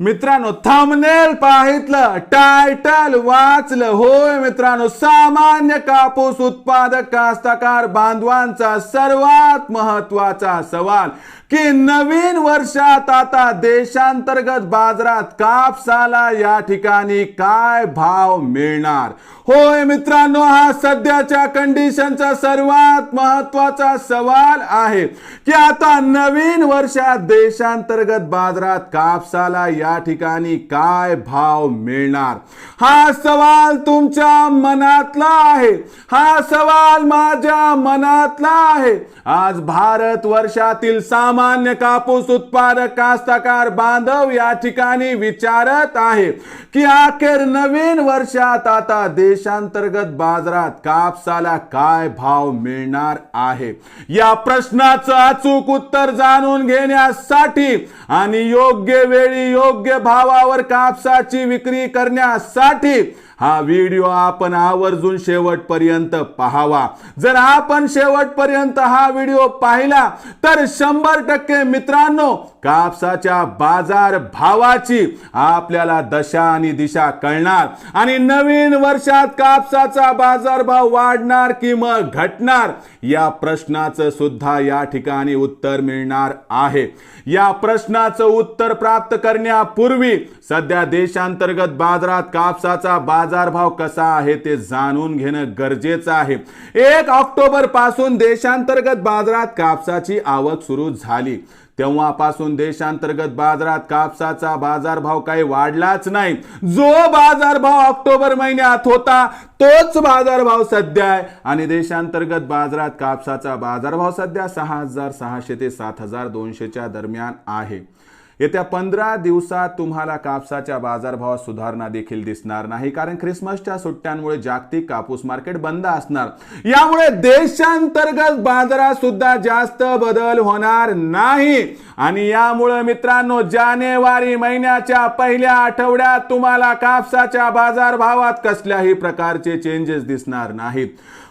मित्रांनो थांबनेल पाहितलं टायटल वाचलं. होय मित्रांनो सामान्य कापूस उत्पादक कास्तकार बांधवांचा सर्वात महत्त्वाचा सवाल की नवीन वर्षात आता देशांतर्गत बाजारात कापसाला या ठिकाणी काय भाव मिळणार? होय मित्रांनो हा सध्याच्या कंडिशनचा सर्वात महत्त्वाचा सवाल आहे की आता नवीन वर्षात देशांतर्गत बाजारात कापसाला या या ठिकाणी काय भाव मिळणार? हा सवाल तुमच्या मनातला आहे. हा सवाल माझ्या मनातला आहे. आज भारत वर्षातील सामान्य कापूस उत्पादक कास्तकार बांधव या ठिकाणी विचारत आहे की अखेर नवीन वर्षात आता देशांतर्गत बाजारात कापसाला काय भाव मिळणार आहे? या प्रश्नाचं अचूक उत्तर जाणून घेण्यासाठी आणि योग्य वेळी योग्य योग्य भावावर कापसाची विक्री करण्यासाठी हा व्हिडिओ आपण आवर्जून शेवटपर्यंत पाहावा. जर आपण शेवटपर्यंत हा व्हिडिओ पाहिला तर शंभर टक्के मित्रांनो कापसाच्या बाजार भावाची आपल्याला दशा आणि दिशा कळणार. आणि नवीन वर्षात कापसाचा बाजारभाव वाढणार की मग घटणार? या प्रश्नाचं सुद्धा या ठिकाणी उत्तर मिळणार आहे. या प्रश्नाचं उत्तर प्राप्त करण्यापूर्वी सध्या देशांतर्गत बाजारात कापसाचा बाजारभाव कसा आहे ते जाणून घेणं गरजेचं आहे. एक ऑक्टोबरपासून देशांतर्गत बाजारात कापसाची आवक सुरू झाली. तेव्हापासून देशांतर्गत बाजारात कापसाचा बाजारभाव काही वाढलाच नाही. जो बाजारभाव ऑक्टोबर महिन्यात होता तोच बाजारभाव सध्या आहे. आणि देशांतर्गत बाजारात कापसाचा बाजारभाव सध्या सहा हजार सहाशे ते सात हजार दोनशेच्या दरम्यान आहे. येत्या पंधरा दिवसात तुम्हाला कापसाच्या बाजारभावात सुधारणा देखील दिसणार नाही कारण ख्रिसमसच्या सुट्ट्यांमुळे जागतिक कापूस मार्केट बंद असणार. यामुळे देशांतर्गत बाजारात सुद्धा जास्त बदल होणार नाही. आणि यामुळे मित्रांनो जानेवारी महिन्याच्या पहिल्या आठवड्यात तुम्हाला कापसाच्या बाजारभावात कसल्याही प्रकारचे चेंजेस दिसणार नाहीत.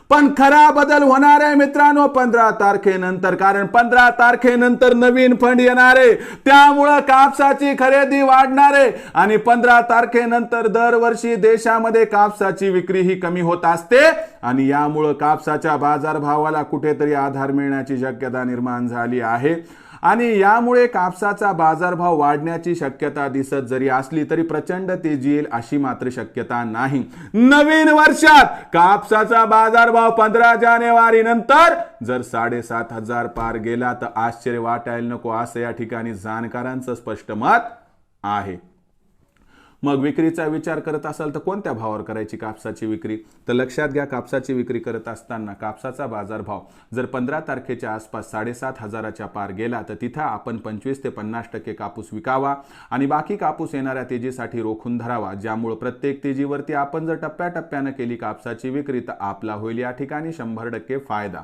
पण खरा बदल होणार आहे मित्रांनो पंधरा तारखेनंतर. कारण पंधरा तारखेनंतर नवीन फंड येणार. आहे त्यामुळं कापसाची खरेदी वाढणार. आहे आणि पंधरा तारखेनंतर दरवर्षी देशामध्ये कापसाची विक्री ही कमी होत असते. आणि यामुळं कापसाच्या बाजारभावाला कुठेतरी आधार मिळण्याची शक्यता निर्माण झाली आहे. आणि यामुळे कापसाचा बाजारभाव वाढण्याची शक्यता दिसत जरी असली तरी प्रचंड तेजी येईल अशी मात्र शक्यता नाही. नवीन वर्षात कापसाचा बाजारभाव पंधरा जानेवारी नंतर जर साडेसात हजार पार गेला तर आश्चर्य वाटायला नको असं या ठिकाणी जाणकारांचं स्पष्ट मत आहे. मग विक्रीचा विचार करत असाल तर कोणत्या भावावर करायची कापसाची विक्री? तर लक्षात घ्या कापसाची विक्री करत असताना कापसाचा बाजारभाव जर पंधरा तारखेच्या आसपास साडेसात हजाराच्या पार गेला तर तिथं आपण पंचवीस ते पन्नास टक्के कापूस विकावा आणि बाकी कापूस येणाऱ्या तेजीसाठी रोखून धरावा ज्यामुळे प्रत्येक तेजीवरती आपण जर टप्प्याटप्प्यानं केली कापसाची विक्री तर आपला होईल या ठिकाणी शंभर टक्के फायदा.